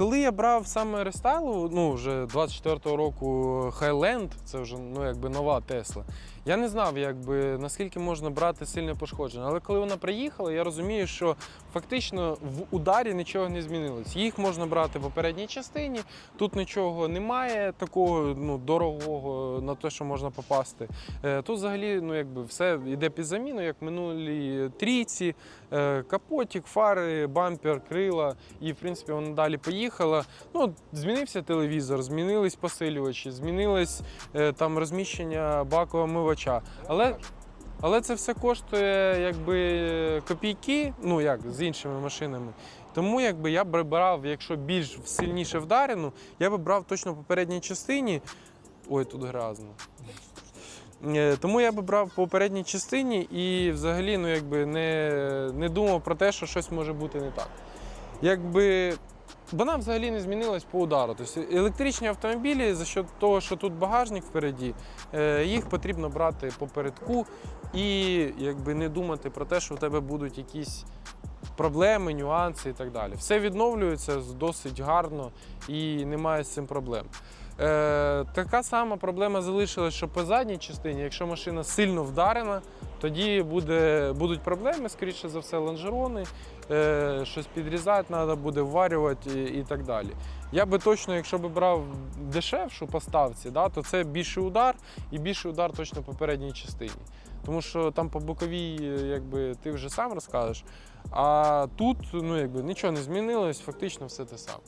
Коли я брав саме рестайлу, ну вже 24-го року Highland, це вже ну якби нова Тесла. Я не знав, якби наскільки можна брати сильне пошкодження. Але коли вона приїхала, я розумію, що фактично в ударі нічого не змінилось. Їх можна брати в попередній частині. Тут нічого немає такого ну, дорогого на те, що можна попасти. Е, Тут взагалі ну, якби все йде під заміну, як в минулій трійці, Е, капотик, фари, бампер, крила. І в принципі вона далі поїхала. Ну, змінився телевізор, змінились посилювачі, змінилось е, там розміщення бакового мивача. Але але це все коштує якби копійки, ну як з іншими машинами. Тому якби я б брав, якщо більш сильніше вдарену, я би брав точно попередній частині. Ой, тут грязно. Е, Тому я би брав по попередній частині і взагалі ну, якби не, не думав про те, що щось може бути не так. Якби вона взагалі не змінилась по удару. Тобто електричні автомобілі за счет того, що тут багажник впереді, е, їх потрібно брати попередку і якби не думати про те, що в тебе будуть якісь проблеми, нюанси і так далі. Все відновлюється досить гарно і немає з цим проблем. Е, така сама проблема залишилась, що по задній частині, якщо машина сильно вдарена, тоді буде, будуть проблеми, скоріше за все, лонжерони, е, щось підрізати треба буде, вварювати і, і так далі. Я би точно, якщо би брав дешевшу поставці, да, то це більший удар і більший удар точно по передній частині. Тому що там по боковій, е, якби ти вже сам розкажеш. А тут ну, якби, нічого не змінилось, фактично все те саме.